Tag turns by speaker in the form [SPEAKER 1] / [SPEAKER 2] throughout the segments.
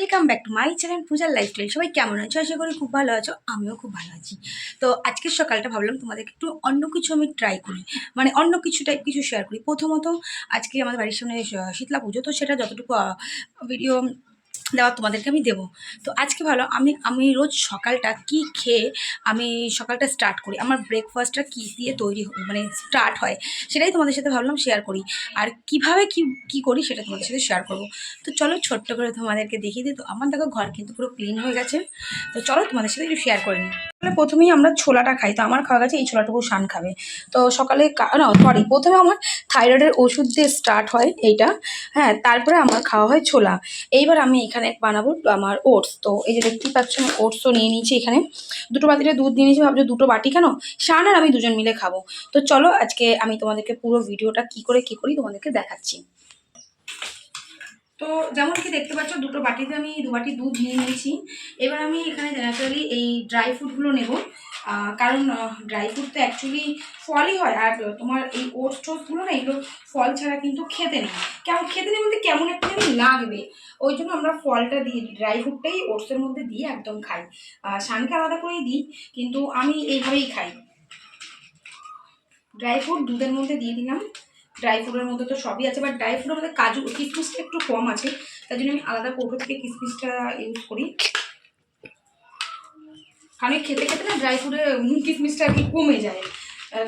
[SPEAKER 1] Welcome back to my channel পূজার lifestyle সবাই কেমন আছো? আশা করি খুব ভালো আছো, আমিও খুব ভালো আছি। তো আজকের সকালটা ভাবলাম তোমাদের একটু অন্য কিছু আমি ট্রাই করি। মানে অন্য কিছু টাইপ কিছু শেয়ার করি। প্রথমত আজকে আমাদের বাড়ির সামনে শীতলা পুজো, তো সেটা যতটুকু ভিডিও দেওয়া তোমাদেরকে আমি দেবো। তো আজকে ভালো, আমি আমি রোজ সকালটা কি খেয়ে আমি সকালটা স্টার্ট করি? আমার ব্রেকফাস্টটা কী দিয়ে তৈরি মানে স্টার্ট হয় সেটাই তোমাদের সাথে ভাবলাম শেয়ার করি। আর কীভাবে কি কি করি সেটা তোমাদের সাথে শেয়ার করব। তো চলো ছোট্ট করে তোমাদেরকে দেখিয়ে দিই। তো আমার দেখো ঘর কিন্তু পুরো ক্লিন হয়ে গেছে। তো চলো তোমাদের সাথে একটু শেয়ার করে নিই। তাহলে প্রথমেই আমরা ছোলাটা খাই। তো আমার খাওয়া গেছে, এই ছোলাটুকু শান খাবে। তো সকালে না সরি প্রথমে আমার থাইরয়েডের ওষুধ দিয়ে স্টার্ট হয় এইটা। হ্যাঁ তারপরে আমার খাওয়া হয় ছোলা। এইবার আমি এখানে বানাবো আমার ওটস তো এই যে দেখতেই পাচ্ছ, আমি ওটসও নিয়ে নিয়েছি এখানে। দুটো বাটিতে দুধ নিয়ে নিয়েছি, ভাবছ দুটো বাটি কেন? শান আর আমি দুজন মিলে খাব। তো চলো আজকে আমি তোমাদেরকে পুরো ভিডিওটা কি করে কি করি তোমাদেরকে দেখাচ্ছি। তো যেমন কি দেখতে পাচ্ছ, দুটো বাটিতে আমি দু বাটি দুধ নিয়ে নিয়েছি। এবার আমি এখানে ন্যাচারালি এই ড্রাই ফ্রুটগুলো নেব। কারণ ড্রাই ফ্রুট তো অ্যাকচুয়ালি ফলই হয়। আর তোমার এই ওটস টোস্টগুলো না, এগুলো ফল ছাড়া কিন্তু খেতে নেই। কেমন, খেতে নেই বলতে কেমন একটা জানি লাগবে। ওই জন্য আমরা ফলটা দিয়ে দিই। ড্রাই ফ্রুটটাই ওটসের মধ্যে দিয়ে একদম খাই। শানকে আলাদা করেই দিই, কিন্তু আমি এইভাবেই খাই। ড্রাই ফ্রুট দুধের মধ্যে দিয়ে দিলাম। ড্রাই ফ্রুটের মধ্যে তো সবই আছে বাট ড্রাই ফ্রুটের মধ্যে কাজু কিশমিশটা একটু কম আছে। তাই জন্য আমি আলাদা কৌটো থেকে কিশমিশটা ইউজ করি। এই খেতে খেতে না ড্রাই ফ্রুটের কিশমিশটা আর কি কমে যায়।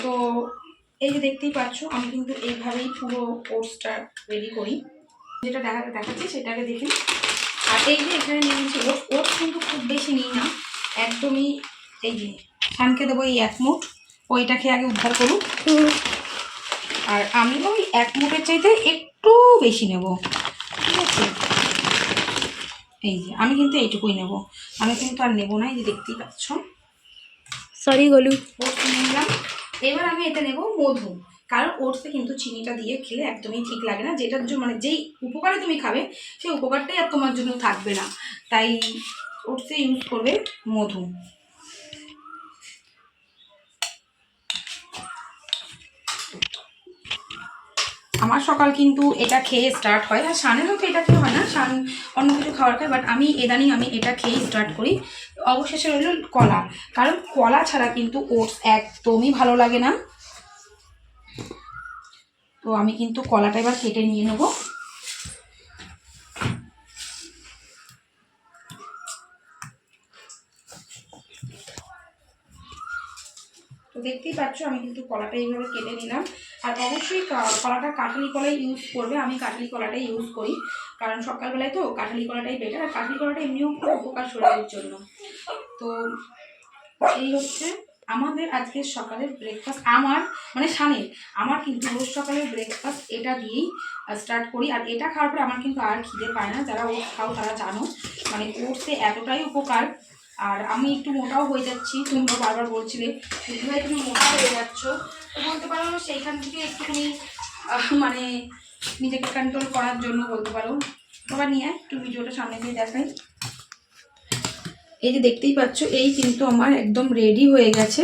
[SPEAKER 1] তো এই যে দেখতেই পাচ্ছ, আমি কিন্তু এইভাবেই পুরো কোর্সটা রেডি করি। যেটা দেখা, দেখাচ্ছি সেটাকে দেখে আর এই যে এখানে নিয়ে নিচ্ছি ওট ওট কিন্তু খুব বেশি নিই না, একদমই এই যে সানকে দেবো এই এক মুঠ ওইটা খেয়ে আগে উদ্ধার করুক আর আমি ওই এক মুঠের চাইতে একটু বেশি নেব। ঠিক আছে? এই যে আমি কিন্তু এইটুকুই নেব। আমি কিন্তু আর নেব না এই যে দেখতেই পাচ্ছ।
[SPEAKER 2] সরি গলু।
[SPEAKER 1] ওটস নিলাম। এবার আমি এটা নেব মধু। কারণ ওটসে কিন্তু চিনিটা দিয়ে খেলে একদমই ঠিক লাগে না। যেটার জন্য মানে যেই উপকারে তুমি খাবে সেই উপকারটাই আর তোমার জন্য থাকবে না। তাই ওটসে ইউজ করবে মধু। আমার সকাল কিন্তু এটা খেয়ে স্টার্ট হয়। আর শানের হয়তো এটা খেয়ে হয় না, শান অন্য কিছু খাওয়ার খায় বাট আমি এদানিং আমি এটা খেয়েই স্টার্ট করি। অবশেষে রইল কলা। কারণ কলা ছাড়া কিন্তু ওটস একদমই ভালো লাগে না। তো আমি কিন্তু কলাটা এবার কেটে নিয়ে নেব। তো দেখতেই পাচ্ছ, আমি কিন্তু কলাটা এইভাবে কেটে নিলাম। আর অবশ্যই কলাটা কাঠালি কলাই ইউজ করবে। আমি কাঠালি কলাটাই ইউজ করি। কারণ সকালবেলায় তো কাঠালি কলাটাই বেটার আর কাঠালি কলাটা এমনিও খুব উপকার শরীরের জন্য। তো এই হচ্ছে আমাদের আজকের সকালের ব্রেকফাস্ট আমার মানে সানের, আমার কিন্তু রোজ সকালের ব্রেকফাস্ট এটা দিয়েই স্টার্ট করি। আর এটা খাওয়ার পরে আমার কিন্তু আর খিদে পায় না। যারা ওটস খাও তারা জানো। মানে ওটসে এতটাই উপকার। আর আমি একটু মোটাও হয়ে যাচ্ছি, তোমরা বারবার বলছিলে ভাই তুমি মোটা হয়ে যাচ্ছ। তো বলতে পারো, সেইখান থেকে একটুখানি মানে নিজেকে কন্ট্রোল করার জন্য বলতে পারো। আবার নিয়ে একটু ভিডিওটা সামনে দিয়ে দেখাই। এই যে দেখতেই পাচ্ছ, এই কিন্তু আমার একদম রেডি হয়ে গেছে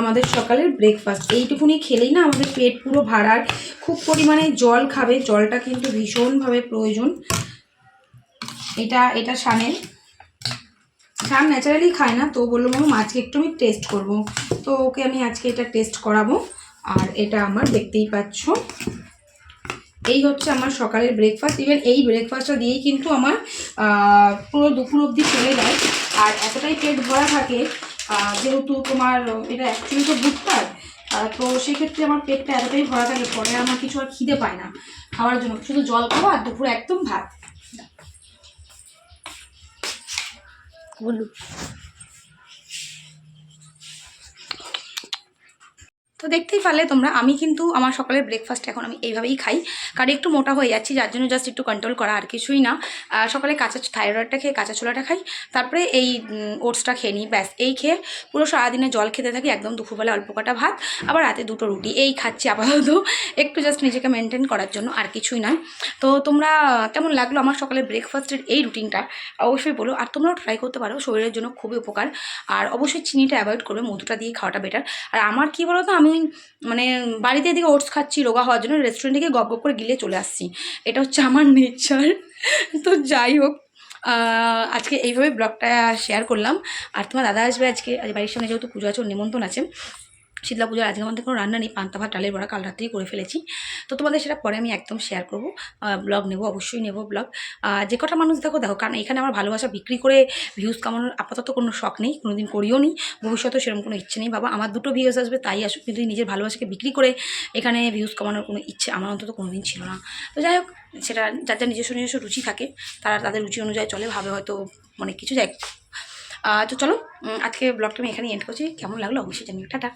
[SPEAKER 1] আমাদের সকালের ব্রেকফাস্ট এইটুকুনি খেলেই না আমাদের পেট পুরো ভাড়ার, খুব পরিমাণে জল খাবে। জলটা কিন্তু ভীষণভাবে প্রয়োজন। এটা এটা সানের। শান ন্যাচারালি খায় না, তো বলল মামা আজকে একটু আমি টেস্ট করব। তো ওকে আমি আজকে এটা টেস্ট করাবো। আর এটা আমার দেখতেই পাচ্ছ। এই হচ্ছে আমার সকালের ব্রেকফাস্ট ইভেন এই ব্রেকফাস্টটা দিয়েই কিন্তু আমার পুরো দুপুর অবধি চলে যায়। আর এতটাই পেট ভরা থাকে যেহেতু তোমার, এটা অ্যাকচুয়ালি তো বুধবার তো সেক্ষেত্রে আমার পেটটা এতটাই ভরা থাকে, পরে আমার কিছু আর খিদে পায় না, খাওয়ার জন্য। শুধু জল খাওয়া আর দুপুরে একদম ভাত।
[SPEAKER 2] গলু
[SPEAKER 1] তো দেখতেই পারলে তোমরা, আমি কিন্তু আমার সকালের ব্রেকফাস্ট এখন আমি এইভাবেই খাই। কারণ একটু মোটা হয়ে যাচ্ছি, যার জন্য জাস্ট একটু কন্ট্রোল করা আর কিছুই না। সকালে কাঁচা থাইরয়েডটা খেয়ে কাঁচা ছোলাটা খাই, তারপরে এই ওটসটা খেয়ে নিই, ব্যাস, এই খেয়ে পুরো সারাদিনে জল খেতে থাকি, একদম দুপুরবেলা অল্প কটা ভাত, আবার রাতে দুটো রুটি, এই খাচ্ছি আপাতত। একটু জাস্ট নিজেকে মেনটেন করার জন্য আর কিছুই নয়। তো তোমরা, কেমন লাগল আমার সকালের ব্রেকফাস্টের এই রুটিনটা অবশ্যই বলো, আর তোমরাও ট্রাই করতে পারো, শরীরের জন্য খুবই উপকার। আর অবশ্যই চিনিটা অ্যাভয়েড করবে, মধুটা দিয়ে খাওয়াটা বেটার আর আমার কি বলো তো আমি মানে বাড়িতে এদিকে ওটস খাচ্ছি, রোগা হওয়ার জন্য রেস্টুরেন্টে গিয়ে গপ গপ করে গিলে চলে আসছি। এটা হচ্ছে আমার নেচার তো যাই হোক আজকে এইভাবে ব্লগটা শেয়ার করলাম। আর তোমার দাদা আসবে আজকে, আজ বাড়ির সামনে যেহেতু পুজো আছে, ওর নিমন্ত্রণ আছে। শীতলা পুজোর আজকে আমাদের কোনো রান্না নেই, পান্তা ভাত, ডালের বড়া কাল রাত্রেই করে ফেলেছি। তো তোমাদের সেটা পরে আমি একদম শেয়ার করব ব্লগ নেব, অবশ্যই নেব ব্লগ যে কটা মানুষ দেখো দেখো, কারণ এখানে আমার ভালোবাসা বিক্রি করে ভিউজ কামানোর আপাতত কোনো শখ নেই কোনো দিন করিও নি। ভবিষ্যতেও সেরকম কোনো ইচ্ছে নেই বাবা। আমার দুটো ভিউজ আসবে, তাই আসুক, কিন্তু নিজের ভালোবাসাকে বিক্রি করে এখানে ভিউজ কামানোর কোনো ইচ্ছে আমার অন্তত কোনো দিন ছিল না। তো যাই হোক, সেটা যার যার নিজস্ব নিজস্ব রুচি থাকে, তারা তাদের রুচি অনুযায়ী চলে, ভাবে হয়তো অনেক কিছু যায় তো চলো আজকে ব্লগটা আমি এখানে এন্ড করছি। কেমন লাগল অবশ্যই জানিও। টাটা।